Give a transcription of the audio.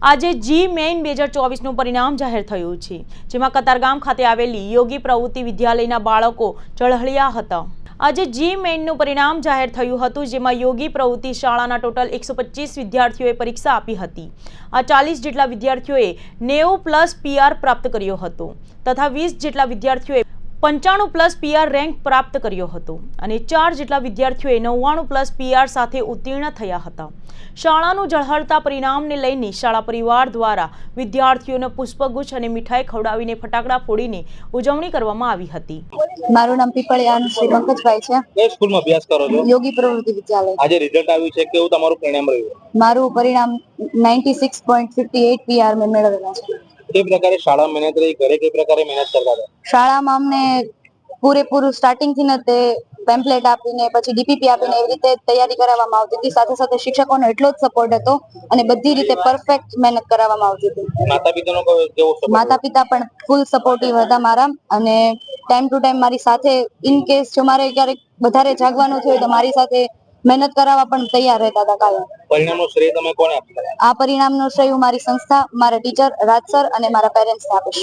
આજે જી મેઇન બે હજાર ચોવીસનું પરિણામ જાહેર થયું છે, જેમાં કતારગામ ખાતે આવેલી યોગી પ્રવૃત્તિ વિદ્યાલયના બાળકો ચળહળિયા હતા. આજે જી મેઇનનું પરિણામ જાહેર થયું હતું, જેમાં યોગી પ્રવૃત્તિ શાળાના ટોટલ એકસો વિદ્યાર્થીઓએ પરીક્ષા આપી હતી. આ ચાલીસ જેટલા વિદ્યાર્થીઓએ નેવું પ્લસ પીઆર પ્રાપ્ત કર્યો હતો, તથા વીસ જેટલા વિદ્યાર્થીઓએ પંચાણું પ્લસ પીઆર રેન્ક પ્રાપ્ત કર્યો હતો અને ચાર જેટલા વિદ્યાર્થીઓએ નવ્વાણું પ્લસ પીઆર સાથે ઉત્તીર્ણ થયા હતા. શાળાનું ઝળહળતા પરિણામને લઈને શાળા પરિવાર દ્વારા વિદ્યાર્થીઓને પુષ્પગુચ્છ અને મીઠાઈ ખવડાવીને ફટાકડા ફોડીને ઉજવણી કરવામાં આવી હતી. મારું નામ પીપળિયાન શ્રી પંકજભાઈ છે. કઈ સ્કૂલમાં અભ્યાસ કરો છો? યોગી પ્રવૃત્તિ વિદ્યાલય. આજે રિઝલ્ટ આવ્યું છે. કેવું તમારું પરિણામ રહ્યું? મારું પરિણામ ninety six point fifty eight PR મેં મેળવેલા છે. કઈ પ્રકારે શાળા મહેનત રહી? ઘરે કઈ પ્રકારે મહેનત કરતા હતા? શાળામાં અમને પૂરેપૂરું સ્ટાર્ટિંગથી તે પેમ્પલેટ આપીને પછી ડીપીપી આપીને એવી રીતે તૈયારી કરાવવામાં આવતી હતી. સાથે સાથે શિક્ષકોનો એટલો જ સપોર્ટ હતો અને બધી રીતે પરફેક્ટ મહેનત કરાવવામાં આવતી હતી. માતા પિતાનો કેવો માતા પિતા પણ ફૂલ સપોર્ટિવ હતા મારા અને ટાઈમ ટુ ટાઈમ મારી સાથે ઇન કેસ જો મારે ક્યારેક વધારે જાગવાનું થયું તો મારી સાથે મહેનત કરાવવા પણ તૈયાર રહેતા હતા કાયમ. પરિણામનો શ્રેય તમે કોને આપતા આ પરિણામનો શ્રેય હું મારી સંસ્થા મારા ટીચર રાજ સર અને મારા પેરેન્ટ્સને આપીશ.